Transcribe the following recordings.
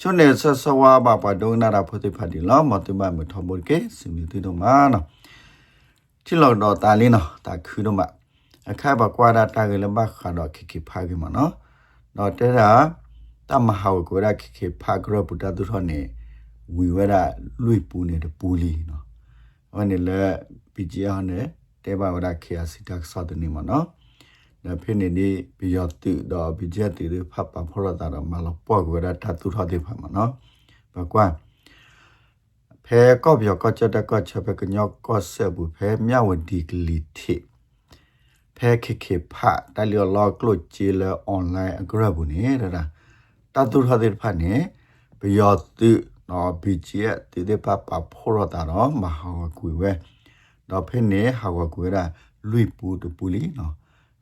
ချွန်းနေဆဆဝါဘာပါဒုံနာရာဖိုတိဖာဒီလောမတုမမထဘုကေစင်ဒီတုမနော်ချီလောက်တော့တာလင်းနော်တာခူတော့မအခါဘကွာတာတာကလေးမခါတော့ခိခိဖာကမနော်တော့တဲ့တာတမဟာကိုရခိခိဖာကရပုတတုထောနေဝီဝရလွိပူနေတဲ့ပူလီနော်ဟောနေလေပီဂျီယာနဲ့တဲဘာဝရခေအစီတက်ဆော့တဲ့နေမနော်ဒါဖိနေဒီဘီယောတူတော့ဘီဂျက် တူဖပ်ပါဖောရတာတော့မလောပေါ့ကိုရတတူထောတဲ့ဖာမနော်ဘကွာဖဲကော့ပြောကော့ချက်တက်ကော့ချက်ပဲကညော့ကော့ဆက်ဘူးဖဲမြဝဒီကလီတီဖဲခေခေဖာတလျော်လောကလုချီလာအွန်လိုင်းအဂရဘူးနေတာတတူထောတဲ့ဖာနေဘီယောတူနော်ဘီဂျက်တူတဲ့ဖပ်ပါဖောရတာတော့မ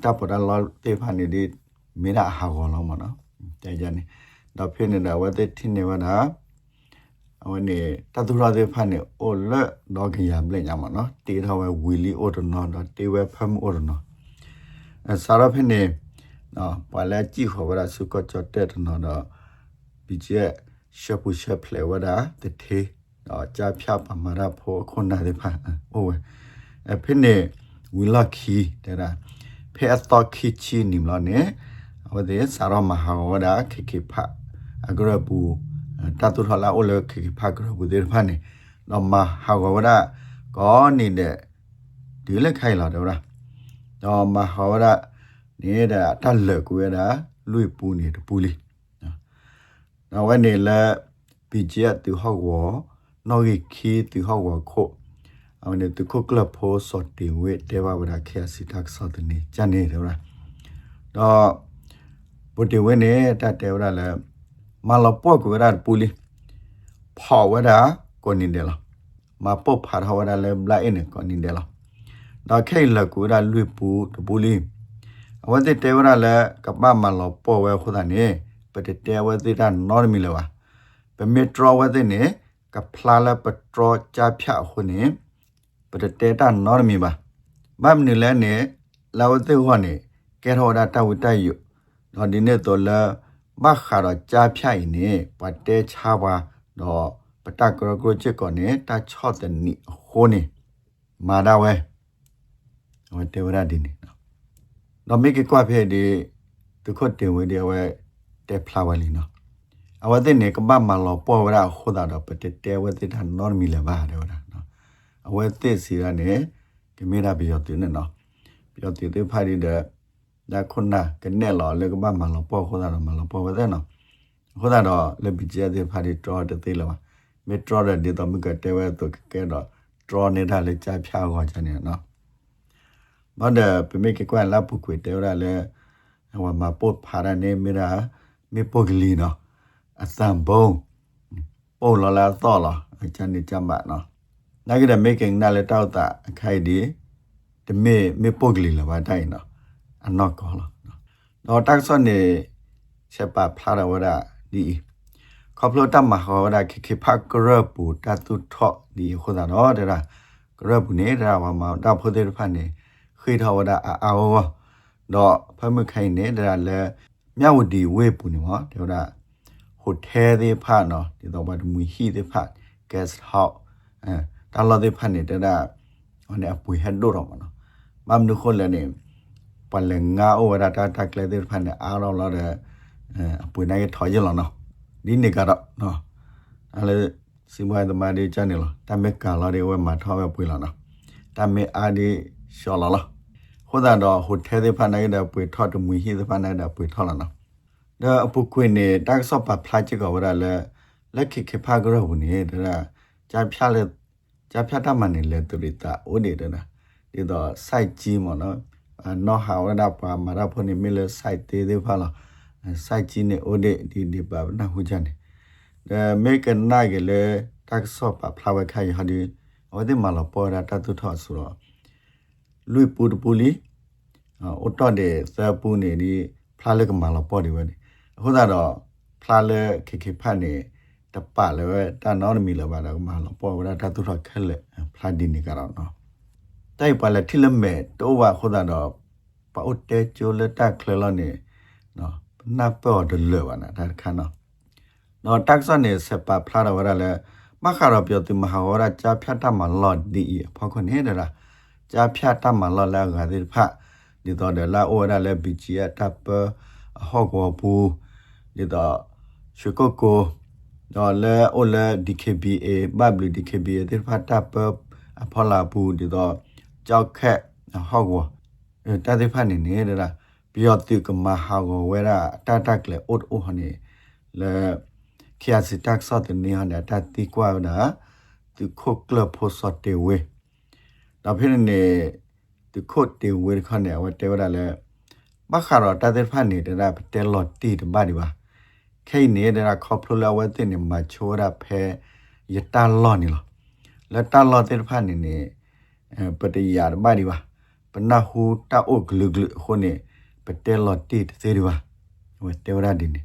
တော့ဖိနေတဲ့ဖောဝဒအကြဖြောက်ပါမာရဖိုသေးဖတော့တဲ့သိင်ဝဒတပတာလောသေးဖဒီတော့စတန်လက်အာတပတာလောသေးဖနော်ဖိနေဖလက်တချီယမ်နွာဒါဖိနေခိုင်တဲ့တဲရလဲအဲလက်ခိရမနာဟူလက်တဲရစတန်လက်တပ်ပဒါလောတေဖာနေဒီမေရာဟာကောလောမနော်တဲကြနေတော့ဖြစ်နေတာဝတ်တဲ့ထင်းနေဝတာအဝနေတတူရတဲ့ဖာနေအိုလက်တော့ကြရမလဲညမနော်တေထောဝဲဝီလီအိုဒနော်တော့တေဝဲဖမ်အိုဒနော်အဲစားရဖြစ်နေနော်ပါလဲကြည့်ခေါ်ဝရစုကချတ်တဲ့နော်တော့ဒီကျက်ရှပ်ပူရှပ်ဖလေဝတာတထေတော့ကြာဖြတ်ပါမရဖို့ခွန်နာတဲ့ဖာအိုဝဲအဖြစ်နေဝီလာခီတဲ့တာ ဖဲအတော့ခိချီနိမလနေဟောတဲ့စာရမဟာဝဒခိခိဖအဂရပူတတုထလာအိုလခိခိဖဂရပူဒေဖာနေတော့မဟာဝဒကောနေတဲ့ဒီလက်ခိုင်လာတော့လားတော့မဟာဝဒနေတဲ့တက်လက်ကိုရတာလွိပူနေတပူလီနော်ဝနေလာပီဂျက်တူဟောက်ဝနော်ဂီခီတူဟောက်ဝခို့ အဝနေတခုကလဖိုးစော်တီဝေတေဝဝရခေစီတက်ဆော်တနေဂျန်နေတယ်လားတော့ဘုတေဝနေတတေဝရလဲမလပေါ့ကိုရပူလီဖော်ဝရကိုနေတယ်လားမပုတ်ဖာထဝရလဲဘလိုက်နေကိုနေတယ်လားတော့ခဲလကူရလွိပူတပူလီအဝတိတေဝရလဲကပမလပေါ့ဝဲခုဒနေပတတေဝတိရနော်မီလဝပမီထရဝတိနေကဖလာလပထရချဖြာခုနေ ပတတေတာနော်မီပါမမ်နီလဲနေလာဝတိဟောနေကဲထောဒါတဝတိုင်ယတော့ဒီနေ့တော့လာမခါတော့ကြာဖြိုင်နေပတေချာပါတော့ပတကရကရချစ်ကောနေတာချော့တဲ့နီဟိုနေမာဒါဝဲဟိုတေဝရဒီနေတော့မိကကွာဖဲဒီသူခုတ်တင်ဝဲဒီဝဲတေဖလာဝလီနော်အဝတဲ့နေကမမလောပေါ်ဝရခိုးတာတော့ပတေတဲဝဲတဲ့နော်မီလပါတော့နော် အဝဲတဲ့စီရနေကမေရာဘီယောတင်နော်ဘီယောတင်တဲ့ဖာရီတဲ့ဒါခုနကနေလောလေကမမလောပေါ်ခိုးတာတော့မလောပေါ်ဝတဲ့နော်ခိုးတာတော့လေဘီကျတဲ့ဖာရီတော်တဲ့သေးလောမေထရတဲ့ဒီတော့မကတဲဝဲတော့ကဲတော့တော်နေတာလေကြာဖြာခေါ်ချင်နေနော်ဘာဒပမေကကွာလာပုကွေတဲရလေဟိုမှာပို့ဖာရနေမီရာမေပုဂလီနော်အစံဘုံပို့လာလာတော့လာအချန်နေကြမှာနော်နို င်ကြတဲ့မေကင်နာလေတောက်တာအခိုက်ဒီတမေမေပုဂလီလာပါတိုင်းနော်အနော့ကောလာတော့တက်ဆွန်နေချက်ပါဖလာရဝရဒီခေါပလိုတမဟောရခိခိဖကရပူတတုထော့ဒီခေါ်တာတော့တဲ့ကရပူနေတာဝမှာတဖို့တဲ့ဖတ်နေခေထဝဒအာအောတော့ဖမခိုင်နေတာလဲမြဝတီဝေပူနေမှာတဲ့ကဟိုထဲသေးဖတ်နော်ဒီတော့ဘာမူဟီသေးဖတ် guest house အဲ တာလာသေးဖတ်နေတဲ့ဟိုနေအပွေဟက်တော့တော့မနော်မမ်နုခိုလည်းနေပလငါအိုဝရတာတက်လေသေးဖတ်နေအားတော့လာတဲ့အပွေနိုင်ထော်ရလောနော်ဒီနေကတော့နော်အဲ့လေစီမွိုင်းသမားတွေကျနေလားတမေကာလာတွေဝဲမှာထောက်ပဲပွေလာနော်တမေအားဒီရှော်လာလားဟိုဒါတော့ဟိုထဲသေးဖတ်နိုင်တဲ့ပွေထော့တမူဟီသဖတ်နိုင်တဲ့ပွေထော်လာနော်ဒါအပုကွေနေတက်ဆော့ပါဖလာချစ်ကဝရလဲလက်ခိခေဖာကရဘူးနေတာကြာဖြားလဲကြာ ဖြားတမန်နေလဲတူရီတာအိုနေတယ်နော်ဒီတော့ site ကြီးမနော်နော်ဟာဝရဒပါမရဖို့နေမီလဲ site သေးသေးဖာလား site ကြီးနေအိုဒီဒီဒီပါနာဟူချန်နေ the make a night လေတက်ဆော့ပါဖလာဝခိုင်ဟာဒီဟောဒီမလာပေါ်တာတတ်ထောဆိုတော့လူပူတပူလီအော်တော့တဲ့စပူနေဒီဖလာလကမလာပေါ်ဒီဝဲဟိုတော့ဖလာလခေခေဖတ်နေ တပလည်းတနော်မီလပါတော့မလာပေါ်တာတတ်ထောခဲလေဖလာဒီနေကတော့နော်တိုက်ပါလေထိလမဲတော့ဝဟိုတော့ပါဥတဲချိုလက်တက်ခလလနေနော်နပ်ပေါ်တယ်လောပါနာဒါခါနော်နော်တက်ဆန်နေစပဖလာတော့ရလဲမခါတော့ပြောသူမဟာဝရကြာဖြတ်တမလော့ဒီဖောက်ခွနေတယ်လားကြာဖြတ်တမလော့လဲကဒီဖတ်ဒီတော့တယ်လာအိုရလဲဘီချီအတပ်ဟော့ကောပူဒီတော့ရှုကိုကို တော့လဲအိုလဲ DKBA ဘဘလ DKBA ဒီဖတ်တပ်အဖော်လာပူဒီတော့ကြောက်ခက်ဟော့ကောတတဲ့ဖတ်နေနေတယ်လားပြီးတော့သူကမဟာကိုဝဲတာတတက်လေအိုအိုဟနေလဲခရစီတက်ဆော့တဲ့နေဟန်တတိကွာနာသူခုတ်ကလဖို့ဆော့တဲ့ဝဲဒါဖြစ်နေသူခုတ်တဲ့ဝဲခနဲ့ဝဲတဲ့ဝဲလဲမခါတော့တတဲ့ဖတ်နေတဲ့တဲလော်တီတပါဒီပါ ခိနေတဲ့ခေါပလိုလာဝဲတဲ့နေမှာချိုးရဖဲယတလော်နေလောလက်တလော်တဲ့ဖတ်နေနေပတရတပါဒီပါပနဟူတာအိုဂလုဂလုခုနေပတဲလော်တီသေးဒီပါဝဲတဲဝရဒီနေ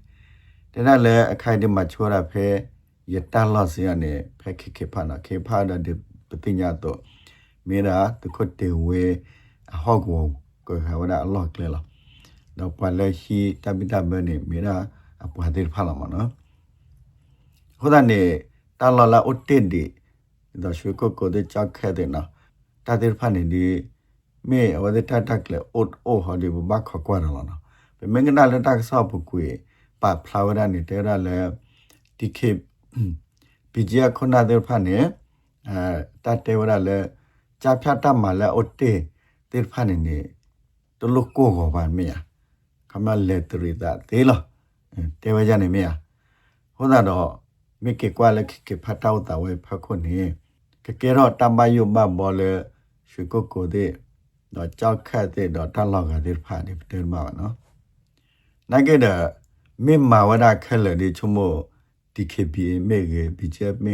တရလဲအခိုင်ဒီမှာချိုးရဖဲယတလော်စီရနေဖဲခိခိဖာနာခေဖာဒဒီပတိညာတော့မေရာတခုတ်တေဝဲအဟောက်ကိုကိုခါဝဒအလော့ကလေလောတော့ပလဲရှိတပိတဘနေမေရာ အပွားတဲ့ဖာလာမနော်ဟိုဒနေတလာလာအတ်တေဒီတော့ရွှေကိုကိုတဲ့ချက်ခဲတဲ့နော်တတဲ့ဖာနေဒီမေအဝဒတတက်လေအတ်အိုဟာဒီဘဘခကွာရလားနော်ပေမင်္ဂနာလက်တက်ဆော့ပုကွေပါဖလာဝဒနေတဲ့ရလဲဒီခေပီဂျီယခုနာ တဲ့ဖာနေအဲတတ်တဲ့ဝရလဲကြာဖြတ်တတ်မှလဲအတ်တေတေဖာနေနေတလုကိုကောပါမေခမလက်တရီတာတေလောတဲဝကြနေမေဟိုတော့မိကေကွာလက်ကေဖတ်တောက်တာဝဲဖတ်ခုနေကကေတော့တမယုမဘောလေရွှေကိုကိုတဲ့တော့ကြောက်ခတ်တဲ့တော့တလောက်ကတဲ့ဖာနေတဲမှာပါနော်နိုင်ကေတဲ့မိမာဝဒခက်လေဒီချုံမို DKBA မေကေ BJP မေ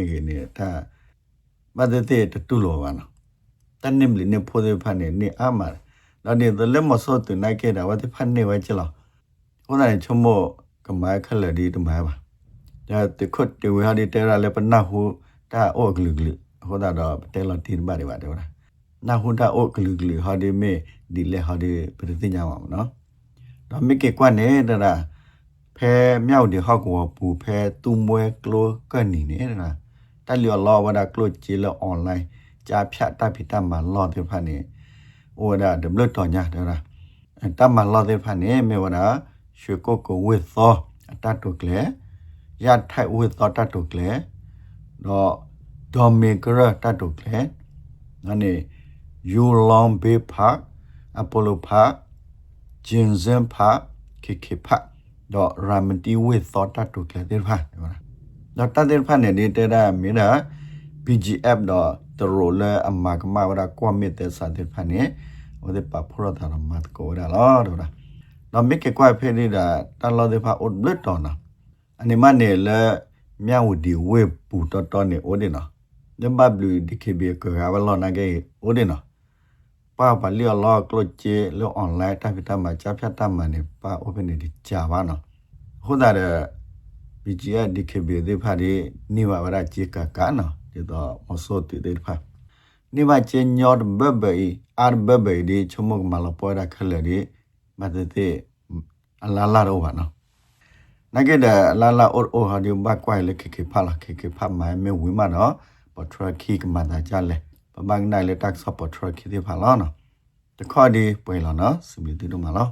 ကေနေတာမဒတဲ့တူလောပါနော်တန်နိမလီနေဖိုးတဲ့ဖာနေနေအမှာတော့ဒီလည်းမစောတူနိုင်ကေတာဝတ်ဖာနေဝဲချလောဟိုနိုင်ချုံမိုကမိုင်းခက်လေဒီတမိုင်းပါဒါတခုတ်တေဝဟာဒီတဲရလေပနဟုတာအိုဂလူဂလူဟိုဒါတော့တဲလတီဘာတွေပါတယ်ဟုတ်လားနာဟွန်တာအိုဂလူဂလူဟာဒီမေဒီလေဟာဒီပရိသိညာပါမနော်တော့မိကေကွနဲ့တရာဖဲမြောက်ဒီဟောက်ကိုပူဖဲတူမွဲကလိုကနီနေတရာတက်လျော်လောဝဒါကလိုဂျီလောအွန်လိုင်းကြာဖြတ်တပ်ဖိတမှာလောတဲ့ဖာနေဝဒါဒဘလတော်ညာတရာတမလောတဲ့ဖာနေမေဝဒါ ရွှေကိုကိုဝစ်သောအတတ်တုကလေရထိုက်ဝစ်သောတတ်တုကလေတော့ဒေါ်မေကရတတ်တုကလေနာနေယူလောင်ဘေဖာအပိုလိုဖာဂျင်ဇန်ဖာခေခေဖာတော့ရာမတီဝစ်သောတတ်တုကလေတဲ့ဖာတော့တတ်တဲ့ဖာနေနေတဲ့ရမင်းနာ PGF တော့တရိုလအမကမဝရကွမ်မစ်တဲ့စာတဲ့ဖာနေဟိုတဲ့ပပရတာမတ်ကိုရလားတော့ နော်မိကေကွာဖေးနေတာတလောတဲ့ဖာအုတ်ဘလက်တော်နာအနေမနေလဲမြဝဒီဝေပူတော်တော်နေအိုဒီနော်ညဘဘလူဒီကေဘီကရဝလောနာကေအိုဒီနော်ပါပါလီလောကလိုချေလောအွန်လိုင်းတပ်ပြတမှာချဖြတ်တမှာနေပါ open နေကြာပါနော်ဟုတ်တာတဲ့ BGA DKB ဒီဖာဒီနိဝဝရချေကကနော်ဒီတော့မစောတိဒီဖာနိဝချေညောဘဘီအာဘဘီဒီချုံမကမလပေါ်ရခလဒီ မတတဲ့အလာလာတော့ပါနော်နဂေဒလာလာအိုအိုဟာဒီဘကွိုင်လေခေခေဖလာခေခေဖမိုင်မေဝီမနော်ပထရခိကမန္တာကြလေပဘန်နိုင်လေတက်ဆပထရခိဒီဖလာနော်တခေါ်ဒီပွေလာနော်စမီတီတို့မလား